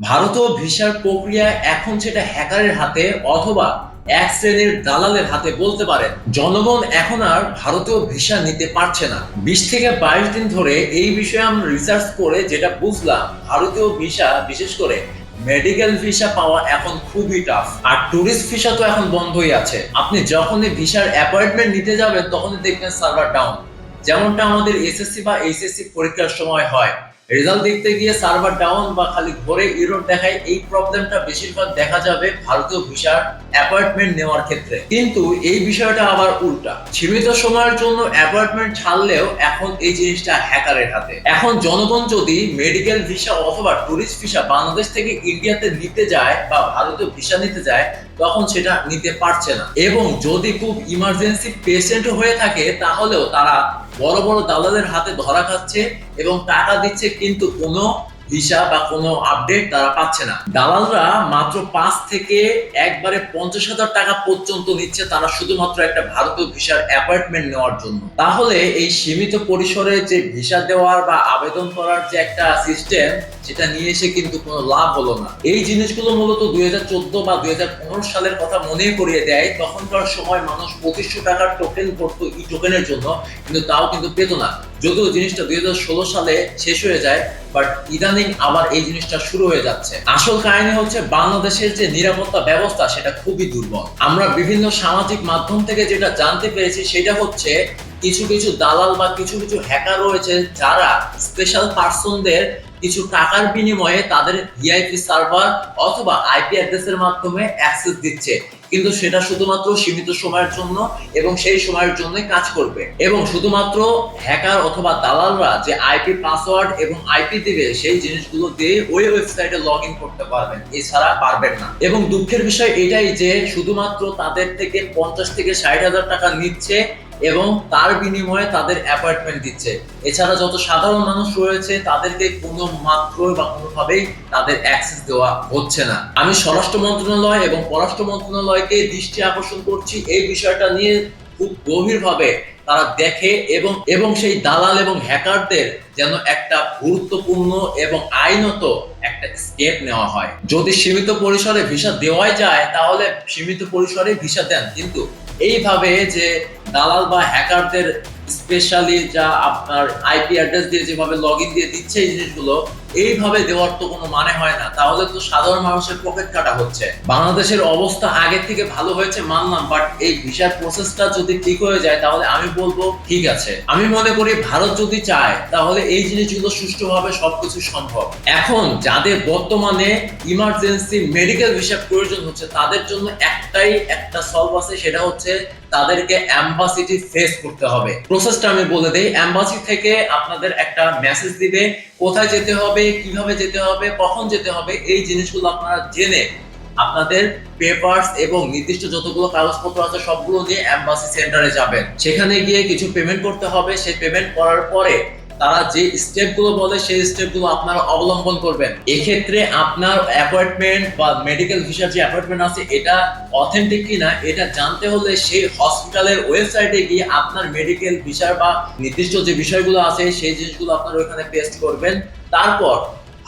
ভারতীয় ভিসার প্রক্রিয়া এখন সেটা হ্যাকারের হাতে অথবা এক শ্রেণির দালালের হাতে বলতে পারেন জনগণ এখন আর ভারতীয় ভিসা নিতে পারছে না। বিশ থেকে বাইশ দিন ধরে এই বিষয়ে আমরা রিসার্চ করে যেটা বুঝলাম, ভারতীয় ভিসা, বিশেষ করে মেডিকেল ভিসা পাওয়া এখন খুবই টাফ আর ট্যুরিস্ট ভিসা তো এখন বন্ধই আছে। আপনি যখনই ভিসার অ্যাপয়েন্টমেন্ট নিতে যাবেন, তখনই দেখবেন সার্ভার ডাউন যেমনটা আমাদের এসএসসি বা এইচএসসি পরীক্ষার সময় হয়। রেজাল্ট দেখতে গিয়ে সার্ভার ডাউন বা খালি ঘরে ইরোর দেখায় এই প্রবলেমটা বেশিরভাগ দেখা যাবে ভারতীয় ভিসার অ্যাপয়েন্টমেন্ট নেওয়ার ক্ষেত্রে। কিন্তু এই বিষয়টা আবার উল্টা। সীমিত সময়ের জন্য অ্যাপয়েন্টমেন্ট ছাড়লেও এখন এই জিনিসটা হ্যাকারের হাতে। এখন জনগণ যদি মেডিকেল ভিসা অথবা ট্যুরিস্ট ভিসা বাংলাদেশ থেকে ইন্ডিয়াতে নিতে যায় বা ভারতীয় ভিসা নিতে যায়, তখন সেটা নিতে পারছে না। এবং যদি খুব ইমার্জেন্সি পেশেন্ট হয়ে থাকে, তাহলেও তারা বড় বড় দালালের হাতে ধরা খাচ্ছে এবং টাকা দিচ্ছে কিন্তু কোনো ভিসা বা কোনো আপডেট তারা পাচ্ছে না। দালালরা মাত্র পাঁচ থেকে একবারে পঞ্চাশ হাজার টাকা পর্যন্ত নিচ্ছে তারা শুধুমাত্র একটা ভারতীয় ভিসার অ্যাপয়েন্টমেন্ট নেওয়ার জন্য। তাহলে এই সীমিত পরিসরে যে ভিসা দেওয়ার বা আবেদন করার যে একটা সিস্টেম সেটা নিয়ে এসে কিন্তু কোনো লাভ হলো না। এই জিনিসগুলো মূলত দুই হাজার চোদ্দ বা দুই হাজার পনেরো সালের কথা মনে করিয়ে দেয়, তখনকার সময় মানুষ পঁচিশশো টাকার টোকেন করতো ই টোকেনের জন্য, কিন্তু তাও কিন্তু পেত না। যদিও জিনিসটা দুই হাজার ষোলো সালে শেষ হয়ে যায় বাট ইদানিং আবার এই জিনিসটা শুরু হয়ে যাচ্ছে। আসল কাহিনী হচ্ছে বাংলাদেশের যে নিরাপত্তা ব্যবস্থা, সেটা খুবই দুর্বল। আমরা বিভিন্ন সামাজিক মাধ্যম থেকে যেটা জানতে পেরেছি, সেটা হচ্ছে কিছু কিছু দালাল বা কিছু কিছু হ্যাকার রয়েছে যারা স্পেশাল পার্সনদের কিছু টাকার বিনিময়ে তাদের ভিআইপি সার্ভার অথবা আইপি অ্যাড্রেসের মাধ্যমে অ্যাক্সেস দিচ্ছে। কিন্তু সেটা শুধুমাত্র সীমিত সময়ের জন্য এবং সেই সময়ের জন্য কাজ করবে। এবং শুধুমাত্র হ্যাকার অথবা দালালরা যে আইপি পাসওয়ার্ড এবং আইপি দিবে, সেই জিনিসগুলো দিয়ে ওই ওয়েবসাইটে লগ ইন করতে পারবেন। এছাড়া পারবেন না। এবং দুঃখের বিষয় এটাই যে, শুধুমাত্র তাদের থেকে পঞ্চাশ থেকে ষাট হাজার টাকা নিচ্ছে এবং তার বিনিময়ে তাদের অ্যাপয়েন্টমেন্ট দিচ্ছে। এছাড়া যত সাধারণ মানুষ রয়েছে, তাদেরকে কোনো মাত্র বা কোনোভাবেই তাদের অ্যাক্সেস দেওয়া হচ্ছে না। আমি স্বরাষ্ট্র মন্ত্রণালয় এবং পররাষ্ট্র মন্ত্রণালয়কে দৃষ্টি আকর্ষণ করছি। এই বিষয়টা নিয়ে খুব গভীরভাবে তারা দেখে এবং এবং সেই দালাল এবং হ্যাকারদের যেন একটা গুরুত্বপূর্ণ এবং আইনত একটা স্টেপ নেওয়া হয়। যদি সীমিত পরিসরে ভিসা দেওয়াই যায়, তাহলে সীমিত পরিসরে ভিসা দেন। কিন্তু এইভাবে যে দালাল বা হ্যাকারদের স্পেশালি যা আপনার আইপি অ্যাড্রেস দিয়ে যেভাবে লগ ইন দিয়ে দিচ্ছে এই জিনিসগুলো এইভাবে দেওয়ার তো কোনো মানে হয় না। তাহলে তো সাধারণ মানুষের পকেট কাটা হচ্ছে। বাংলাদেশের অবস্থা আগের থেকে ভালো হয়েছে মানলাম বাট এই ভিসার প্রসেসটা যদি ঠিক হয়ে যায়, তাহলে আমি বলব ঠিক আছে। আমি মনে করি ভারত যদি চায়, তাহলে এই জিনিসগুলো সুষ্ঠুভাবে সবকিছু সম্ভব। এখন যাদের বর্তমানে ইমার্জেন্সি মেডিকেল ভিসা প্রয়োজন হচ্ছে, তাদের জন্য একটাই একটা সলভ আছে, সেটা হচ্ছে তাদেরকে অ্যাম্বাসিটি ফেস করতে হবে। প্রসেসটা আমি বলে দেই অ্যাম্বাসি থেকে আপনাদের একটা মেসেজ দিবে, কোথায় যেতে হবে কীভাবে যেতে হবে, কখন যেতে হবে, এই জিনিসগুলো আপনারা জেনে আপনাদের পেপারস এবং নির্দিষ্ট যতগুলো কাগজপত্র আছে সবগুলো নিয়ে অ্যাম্বাসি সেন্টারে যাবেন। সেখানে গিয়ে কিছু পেমেন্ট করতে হবে। সেই পেমেন্ট করার পরে তারা যে স্টেপগুলো বলে, সেই স্টেপগুলো আপনারা অবলম্বন করবেন। এক্ষেত্রে আপনার অ্যাপয়েন্টমেন্ট বা মেডিকেল ভিসার যে অ্যাপয়েন্টমেন্ট আছে, এটা অথেন্টিক কিনা এটা জানতে হলে সেই হসপিটালের ওয়েবসাইটে গিয়ে আপনার মেডিকেল ভিসার বা নির্দিষ্ট যে বিষয়গুলো আছে, সেই জিনিসগুলো আপনারা ওখানে পেস্ট করবেন। তারপর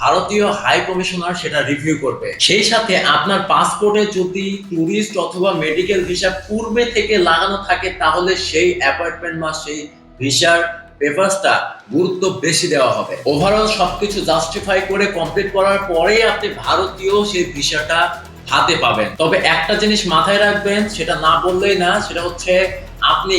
ভারতীয় হাই কমিশনার সেটা রিভিউ করবে। সেই সাথে আপনার পাসপোর্টে যদি ট্যুরিস্ট অথবা মেডিকেল ভিসা পূর্বে থেকে লাগানো থাকে, তাহলে সেই অ্যাপয়েন্টমেন্ট বা সেই ভিসার পেপারসটা গুরুত্ব বেশি দেওয়া হবে। ওভারঅল সবকিছু জাস্টিফাই করে কমপ্লিট করার পরেই আপনি ভারতীয় সেই ভিসাটা হাতে পাবেন। তবে একটা জিনিস মাথায় রাখবেন, সেটা না বললেই না, সেটা হচ্ছে আপনি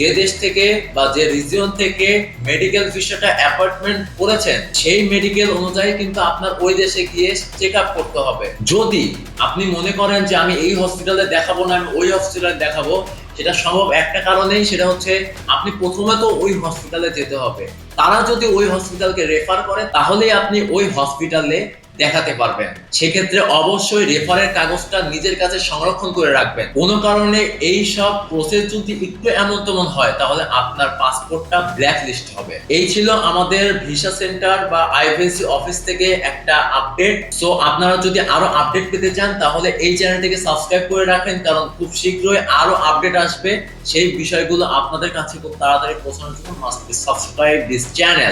যে দেশ থেকে বা যে রিজিয়ন থেকে মেডিকেল ভিসাটা অ্যাপয়েন্টমেন্ট করেছেন, সেই মেডিকেল অনুযায়ী কিন্তু আপনার ওই দেশে গিয়ে চেক আপ করতে হবে। যদি আপনি মনে করেন যে আমি এই হসপিটালে দেখাবো না, আমি ওই হসপিটালে দেখাবো সেটা সম্ভব একটা কারণেই সেটা হচ্ছে আপনি প্রথমে তো ওই হসপিটালে যেতে হবে। তারা যদি ওই হসপিটালকে রেফার করে, তাহলেই আপনি ওই হসপিটালে দেখাতে পারবেন। সেক্ষেত্রে অবশ্যই রেফারের কাগজটা নিজের কাছে সংরক্ষণ করে রাখবেন। কোনো কারণে এই সব প্রসেস যদি একটু এমন তেমন হয়, তাহলে আপনার পাসপোর্টটা ব্ল্যাক লিস্ট হবে। এই ছিল আমাদের ভিসা সেন্টার বা আইভিএসি অফিস থেকে একটা আপডেট সো আপনারা যদি আরও আপডেট পেতে চান, তাহলে এই চ্যানেলটিকে সাবস্ক্রাইব করে রাখেন, কারণ খুব শীঘ্রই আরও আপডেট আসবে। সেই বিষয়গুলো আপনাদের কাছে খুব তাড়াতাড়ি পৌঁছানোর জন্য সাবস্ক্রাইব দিস চ্যানেল